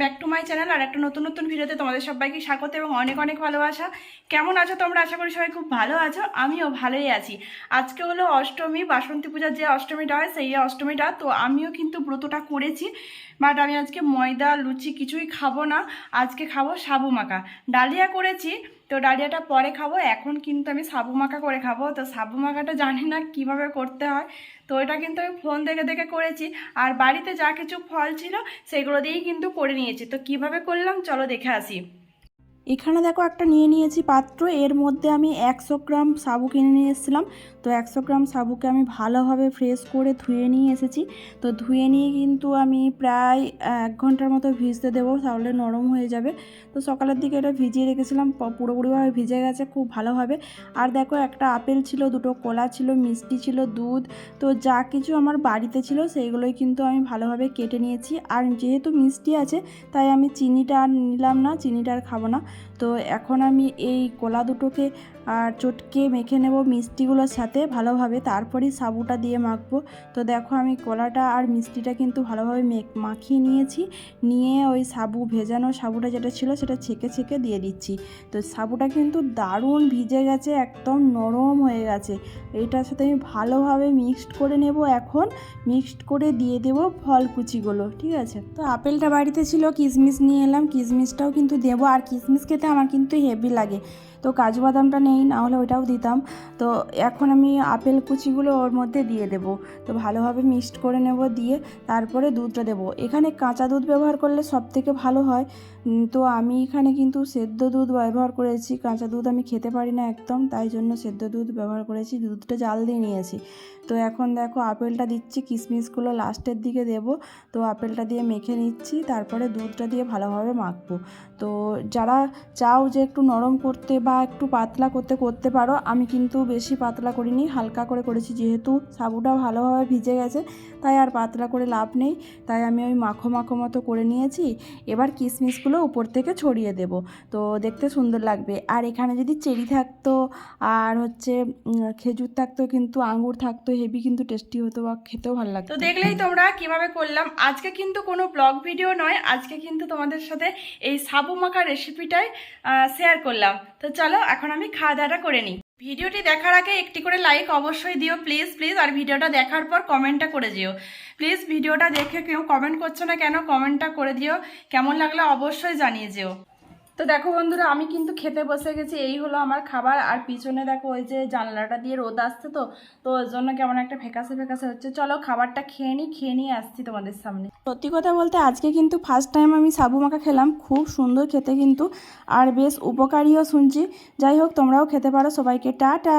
Back to my channel আর একটা নতুন নতুন ভিডিওতে তোমাদের সবাইকে স্বাগত এবং অনেক অনেক ভালোবাসা। কেমন আছো তোমরা? আশা করি সবাই খুব ভালো আছো, আমিও ভালোই আছি। আজকে হলো অষ্টমী, বাসন্তী পূজার যে অষ্টমীটা হয় সেই অষ্টমীটা, তো আমিও কিন্তু ব্রতটা করেছি বাট আমি আজকে ময়দা, লুচি কিছুই খাব না। আজকে খাব সাবু মাখা। ডালিয়া করেছি তো ডালিয়াটা পরে খাব, এখন কিন্তু আমি সাবু মাখা করে খাব। তো সাবু মাখাটা জানি না কীভাবে করতে হয়। তো এটা কিন্তু আমি ফোন দেখে দেখে করেছি। আর বাড়িতে যা কিছু ফল ছিল, সেগুলো দিয়েই কিন্তু করে নিয়েছি। তো কীভাবে করলাম, চলো দেখে আসি। এখানে দেখো একটা নিয়ে নিয়েছি পাত্র, এর মধ্যে আমি একশো গ্রাম সাবু কিনে নিয়ে এসেছিলাম। তো একশো গ্রাম সাবুকে আমি ভালোভাবে ফ্রেশ করে ধুয়ে নিয়ে এসেছি। তো ধুয়ে নিয়ে কিন্তু আমি প্রায় এক ঘণ্টার মতো ভিজতে দেবো, তাহলে নরম হয়ে যাবে। তো সকালের দিকে এটা ভিজিয়ে রেখেছিলাম পুরোপুরিভাবে ভিজে গেছে খুব ভালোভাবে। আর দেখো একটা আপেল ছিল, দুটো কলা ছিল, মিষ্টি ছিল, দুধ, তো যা কিছু আমার বাড়িতে ছিল সেইগুলোই কিন্তু আমি ভালোভাবে কেটে নিয়েছি। আর যেহেতু মিষ্টি আছে, তাই আমি চিনিটা আর নিলাম না, চিনিটা আর খাব না। তো এখন আমি এই কলা দুটোকে আর চটকে মেখে নেব মিষ্টিগুলোর সাথে ভালোভাবে। তারপরেই সাবুটা দিয়ে মাখবো। তো দেখো আমি কলাটা আর মিষ্টিটা কিন্তু ভালোভাবে মেখ মাখিয়ে নিয়েছি। নিয়ে ওই সাবু, ভেজানো সাবুটা যেটা ছিল সেটা ছেঁকে ছেঁকে দিয়ে দিচ্ছি। তো সাবুটা কিন্তু দারুণ ভিজে গেছে, একদম নরম হয়ে গেছে। এইটার সাথে আমি ভালোভাবে মিক্সড করে নেব এখন। মিক্সড করে দিয়ে দেবো ফল কুচিগুলো ঠিক আছে? তো আপেলটা বাড়িতে ছিল, কিশমিশ নিয়ে এলাম। কিশমিশটাও কিন্তু দেবো। আর কিশমিশ খেতে আমার কিন্তু হেভি লাগে। তো কাজু বাদামটা নেই না হলে ওইটাও দিতাম। তো এখন আমি আপেল কুচিগুলো ওর মধ্যে দিয়ে দেবো। তো ভালোভাবে মিক্সড করে নেব দিয়ে তারপরে দুধটা দেবো। এখানে কাঁচা দুধ ব্যবহার করলে সব থেকে ভালো হয়। তো আমি এখানে কিন্তু সেদ্ধ দুধ ব্যবহার করেছি। কাঁচা দুধ আমি খেতে পারি না একদম, তাই জন্য সেদ্ধ দুধ ব্যবহার করেছি। দুধটা জাল দিয়ে নিয়েছি। তো এখন দেখো আপেলটা দিচ্ছি কিশমিশগুলো লাস্টের দিকে দেবো। তো আপেলটা দিয়ে মেখে নিচ্ছি, তারপরে দুধটা দিয়ে ভালোভাবে মাখবো। তো যারা চাও যে একটু নরম করতে বা একটু পাতলা করতে করতে পারো। আমি কিন্তু বেশি পাতলা করিনি, হালকা করে করেছি। যেহেতু সাবুটা ভালোভাবে ভিজে গেছে, তাই আর পাতলা করে লাভ নেই। তাই আমি ওই মাখো মাখো মতো করে নিয়েছি। এবার কিশমিশগুলো উপর থেকে ছড়িয়ে দেব। তো দেখতে সুন্দর লাগবে। আর এখানে যদি চেরি থাকতো, আর হচ্ছে খেজুর থাকতো, কিন্তু আঙুর থাকতো হেভি কিন্তু টেস্টি হতো বা খেতেও ভালো লাগতো। তো দেখলেই তোমরা কীভাবে করলাম। আজকে কিন্তু কোনো ব্লগ ভিডিও নয়। আজকে কিন্তু তোমাদের সাথে এই সাবু মাখা রেসিপিটাই শেয়ার করলাম। তো চলো, এখন আমি খাওয়া দাওয়াটা করে নিই। ভিডিওটি দেখার আগে একটি করে লাইক অবশ্যই দিও প্লিজ প্লিজ আর ভিডিওটা দেখার পর কমেন্টটা করে দিও প্লিজ ভিডিওটা দেখে কেউ কমেন্ট করছ না কেন কমেন্টটা করে দিও। কেমন লাগল অবশ্যই জানিয়ে যেও। তো দেখো বন্ধুরা, আমি কিন্তু খেতে বসে গেছি। এই হলো আমার খাবার। আর পিছনে দেখো ওই যে জানলাটা দিয়ে রোদ আসছে তো তো ওর জন্য কেমন একটা ফেকাসে ফেকাসে হচ্ছে। চলো খাবারটা খেয়ে নিই খেয়ে নিয়ে আসছি তোমাদের সামনে। সত্যি কথা বলতে আজকে কিন্তু ফার্স্ট টাইম আমি সাবু মাখা খেলাম। খুব সুন্দর খেতে কিন্তু। আর বেশ উপকারীও শুনছি। যাই হোক, তোমরাও খেতে পারো। সবাইকে টাটা!